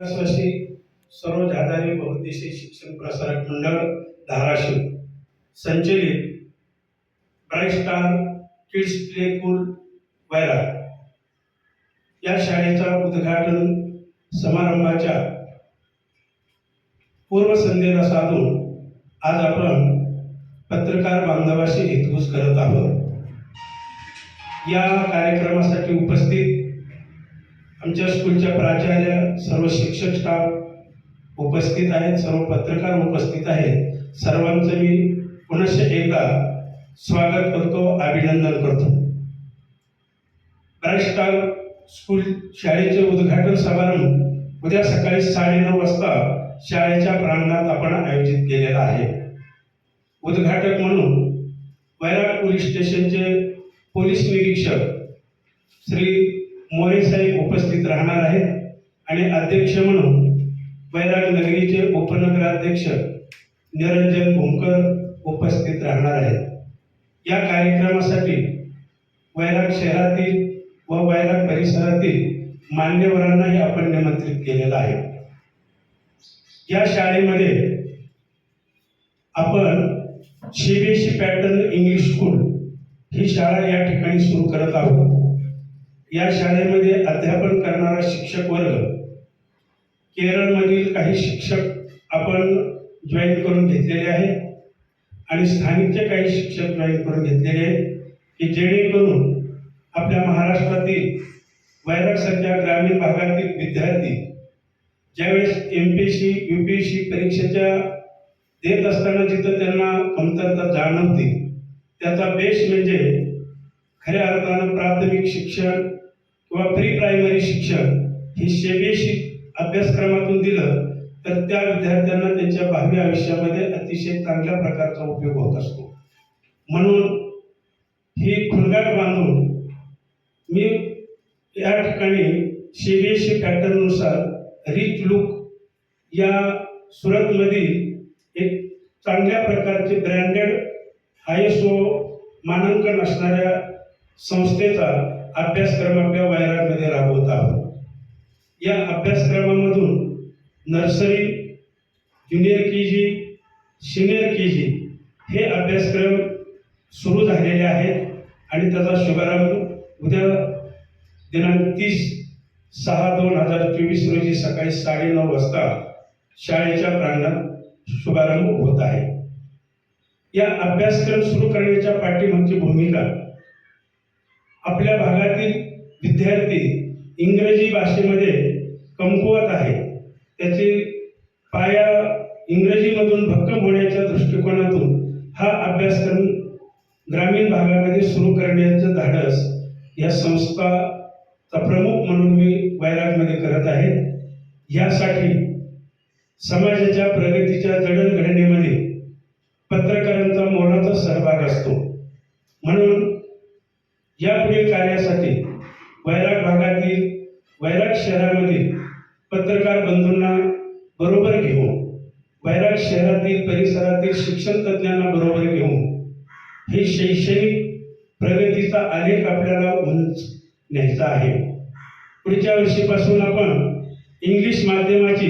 विकासाशी सर्व जाधारी बहुद्देशीय शिक्षण प्रसारक मंडळ धाराशिव संचलित bright star kids play pool वैरा या शाळेचा उद्घाटन समारंभाच्या पूर्वसंध्येला साधून आज आपण पत्रकार बांधवाशी हितगुज करत आहोत. या कार्यक्रमासाठी उपस्थित तुमच्या स्कूलच्या प्राचार्य सर्व शिक्षक स्टाफ उपस्थित आहेत सर्व पत्रकार उपस्थित आहेत. सर्वांचं मी पुनश्च एकदा स्वागत करतो अभिनंदन करतो. बऱ्याच स्टार स्कूल शाळेचे उद्घाटन समारंभ उद्या सकाळी साडेनऊ वाजता शाळेच्या प्रांगणात आपण आयोजित केलेला आहे. उद्घाटक म्हणून वैराग पोलीस स्टेशनचे पोलीस निरीक्षक श्री मोरे साहेब उपस्थित राहणार आहेत. आणि अध्यक्ष म्हणून बैराग नगरीचे उपनगराध्यक्ष निरंजन भोमकर उपस्थित राहणार आहेत. या कार्यक्रमासाठी वैराग शहरातील व वैराग परिसरातील मान्यवरांनाही आपण निमंत्रित केलेलं आहे. या शाळेमध्ये आपण सीबीएसई पॅटर्न इंग्लिश स्कूल ही शाळा या ठिकाणी सुरू करत आहोत. या शाळेमध्ये अध्यापन करणारा शिक्षक वर्ग केरळमधील काही शिक्षक आपण जॉईन करून घेतलेले आहे आणि स्थानिकचे काही शिक्षक जॉईन करून घेतलेले आहेत की जेणेकरून आपल्या महाराष्ट्रातील वैरागसारख्या ग्रामीण भागातील विद्यार्थी ज्यावेळेस M P C U P S C परीक्षेच्या देत असताना जिथं त्यांना कमतरता जाणवते त्याचा बेस म्हणजे खऱ्या अर्थानं प्राथमिक शिक्षण किंवा प्री प्रायमरी शिक्षण ही सीबीएसई अभ्यासक्रमातून दिलं तर त्या विद्यार्थ्यांना त्यांच्या भावी आयुष्यामध्ये अतिशय चांगल्या प्रकारचा उपयोग होत असतो. म्हणून ही खुणगाट बांधून मी या ठिकाणी सीबीएसई पॅटर्ननुसार रिच लुक या सुरतमधील एक चांगल्या प्रकारचे ब्रँडेड आय एस ओ मानांकन असणाऱ्या संस्थेचा अभ्यासक्रम आपल्या वैरागमध्ये राबवत आहोत. या अभ्यासक्रमामधून nursery junior K G senior K G हे अभ्यासक्रम सुरू झालेले आहेत आणि त्याचा शुभारंभ उद्या दिनांक तीस सहा दोन हजार चोवीस रोजी सकाळी साडेनऊ वाजता शाळेच्या प्रांगणात शुभारंभ होत आहे. या अभ्यासक्रम सुरू करण्याच्या पाठीमागची भूमिका आपल्या भागातील विद्यार्थी इंग्रजी भाषेमध्ये कमकुवत आहे त्याची पाया इंग्रजीमधून भक्कम होण्याच्या दृष्टिकोनातून हा अभ्यासक्रम ग्रामीण भागामध्ये सुरू करण्याचं धाडस या संस्थाचा प्रमुख म्हणून मी वैरागमध्ये करत आहे. यासाठी समाजाच्या प्रगतीच्या जडणघडणीमध्ये पत्रकारांचा मोलाचा सहभाग असतो. म्हणून यापुढील कार्यासाठी वैराग भागातील वैराग शहरामधील पत्रकार बंधूंना बरोबर घेऊन वैराग शहरातील परिसरातील शिक्षण तज्ज्ञांना बरोबर घेऊन हे शैक्षणिक प्रगतीचा आलेख आपल्याला उंच न्यायचा आहे. पुढच्या वर्षीपासून आपण इंग्लिश माध्यमाची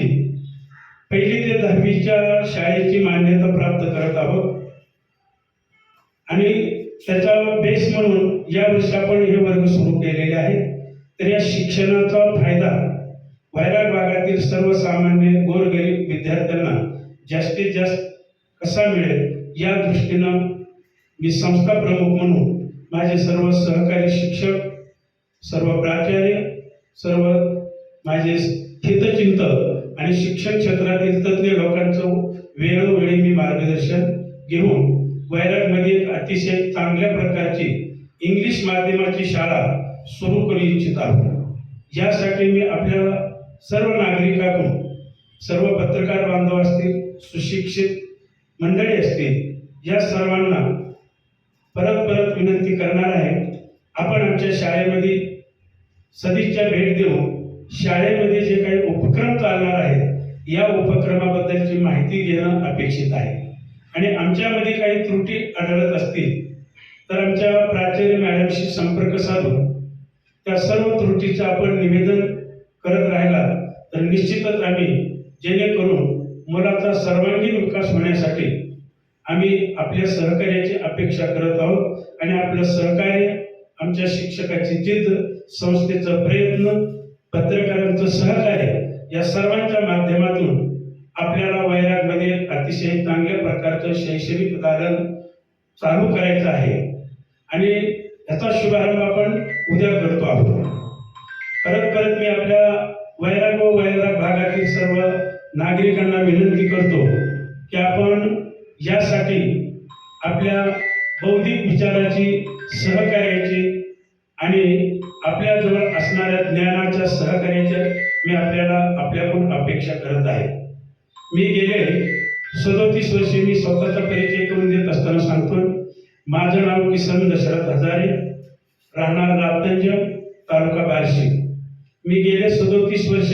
पहिली ते दहावीच्या शाळेची मान्यता प्राप्त करत आहोत. आणि त्याचा बेस म्हणून या वर्षी आपण हे वर्ग सुरू केलेले आहेत. तर या शिक्षणाचा फायदा वैराग भागातील सर्वसामान्य गोरगरीब विद्यार्थ्यांना जास्तीत जास्त कसा मिळेल या दृष्टीनं मी संस्था प्रमुख म्हणून माझे सर्व सहकारी शिक्षक सर्व प्राचार्य सर्व माझे हितचिंतक आणि शिक्षण क्षेत्रातील तज्ज्ञ लोकांचं वेळोवेळी मी मार्गदर्शन घेऊन वैरागमध्ये म्हणजे अतिशय चांगल्या प्रकारची इंग्लिश माध्यमाची शाळा सुरू करू इच्छित आहोत. यासाठी मी आपल्या सर्व नागरिकांकडून सर्व पत्रकार बांधव असतील सुशिक्षित मंडळी असतील या सर्वांना परत परत विनंती करणार आहे आपण आमच्या शाळेमध्ये सदिच्छा भेट देऊन शाळेमध्ये जे काही उपक्रम चालणार आहेत या उपक्रमाबद्दलची माहिती घेणं अपेक्षित आहे. आणि आमच्यामध्ये काही त्रुटी आढळत असतील तर आमच्या प्राचार्य मॅडमशी संपर्क साधून त्या सर्व त्रुटीचं आपण निवेदन करत राहिला तर निश्चितच आम्ही जेणेकरून मुलाचा सर्वांगीण विकास होण्यासाठी आम्ही आपल्या सहकार्याची अपेक्षा करत आहोत आणि आपलं सहकार्य आमच्या शिक्षकाची जिद्द संस्थेचा प्रयत्न पत्रकारांचं सहकार्य या सर्वांच्या माध्यमातून आपल्याला वैरागमध्ये अतिशय चांगल्या प्रकारचं शैक्षणिक दालन चालू करायचं आहे. आणि याचा शुभारंभ आपण उद्या करतो आहोत. परत परत मी आपल्या वैराग व वैराग भागातील सर्व नागरिकांना विनंती करतो की आपण यासाठी आपल्या बौद्धिक विचाराची सहकार्याची आणि आपल्याजवळ असणाऱ्या ज्ञानाच्या सहकार्याच्या मी आपल्याला आपल्याकडून अपेक्षा करत आहे. मी गेले सदोतीस वर्षे मी स्वतःचा परिचय करून देत असताना सांगतो माझं नाव किसन दशरथ हजारे राहणार रातंज तालुका बार्शी. मी गेले सदोतीस वर्ष.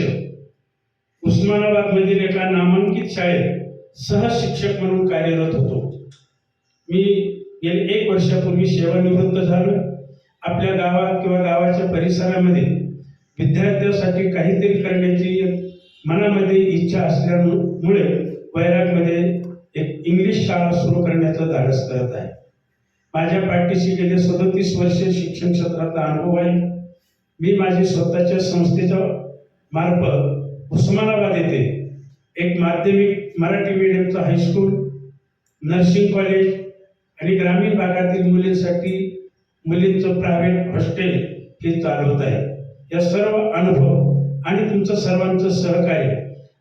उस्मानाबाद मधील एका नामांकित शाळेत सहशिक्षक म्हणून कार्यरत होतो. मी गेले एक वर्षापूर्वी सेवानिवृत्त झालो. आपल्या गावात किंवा गावाच्या परिसरामध्ये विद्यार्थ्यांसाठी काहीतरी करण्याची मनामध्ये इच्छा असल्यामुळे वैरागमध्ये एक इंग्लिश शाळा सुरू करण्याचं धाडस करत आहे. माझ्या पाठीशी गेले सदतीस वर्षे शिक्षण क्षेत्राचा अनुभव आहे. मी माझी स्वतःच्या संस्थेच्या मार्फत उस्मानाबाद येथे एक माध्यमिक मराठी मीडियमचं हायस्कूल नर्सिंग कॉलेज आणि ग्रामीण भागातील मुलींसाठी मुलींचं प्रायव्हेट हॉस्टेल हे चालवत आहे. या सर्व अनुभव आणि तुमचं सर्वांचं सहकार्य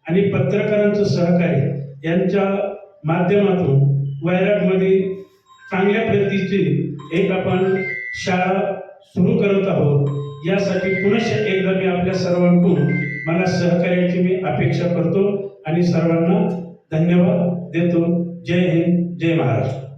आणि पत्रकारांचं सहकार्य यांच्या माध्यमातून वैरागमध्ये चांगल्या प्रतीची एक आपण शाळा सुरू करत आहोत. यासाठी पुनश एकदा मी आपल्या सर्वांकडून मला सहकार्याची मी अपेक्षा करतो आणि सर्वांना धन्यवाद देतो. जय हिंद जय महाराष्ट्र.